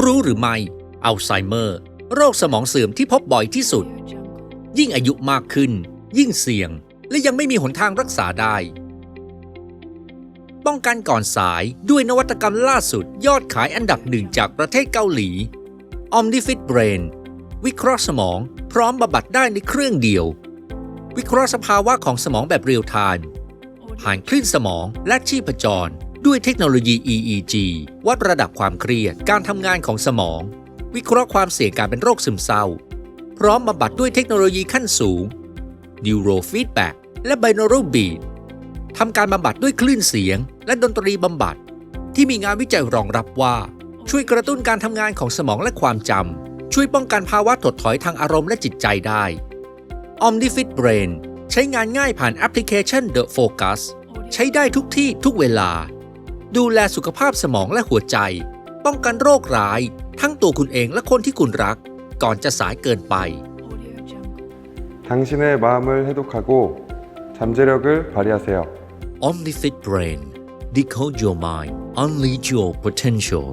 รู้หรือไม่ อัลไซเมอร์ โรคสมองเสื่อมที่พบบ่อยที่สุด ยิ่งอายุมากขึ้น ยิ่งเสี่ยง และยังไม่มีหนทางรักษาได้ ป้องกันก่อนสายด้วยนวัตกรรมล่าสุดยอดขายอันดับหนึ่งจากประเทศเกาหลี Omnifit Brain วิเคราะห์สมองพร้อมบำบัดได้ในเครื่องเดียว วิเคราะห์สภาวะของสมองแบบเรียลไทม์ผ่านคลื่นสมองและชีพจร ด้วยเทคโนโลยี EEG วัดระดับความเครียด การทำงานของสมอง วิเคราะห์ความเสี่ยงการเป็นโรคซึมเศร้า พร้อมบำบัดด้วยเทคโนโลยีขั้นสูง Neurofeedback และ Binaural Beat ทำการบำบัดด้วยคลื่นเสียง และดนตรีบำบัด ที่มีงานวิจัยรองรับว่า ช่วยกระตุ้นการทำงานของสมองและความจำช่วยป้องกันภาวะถดถอยทางอารมณ์และจิตใจได้ Omnifit Brain ใช้งานง่ายผ่านแอปพลิเคชัน The Focus ใช้ได้ทุกที่ทุกเวลา ดูแลสุขภาพสมองและหัวใจ ป้องกันโรคร้าย ทั้งตัวคุณเองและคนที่คุณรัก ก่อนจะสายเกินไป 당신의 마음을 해독하고 잠재력을 발휘하세요. Omnifit Brain Decode your mind Unleash your potential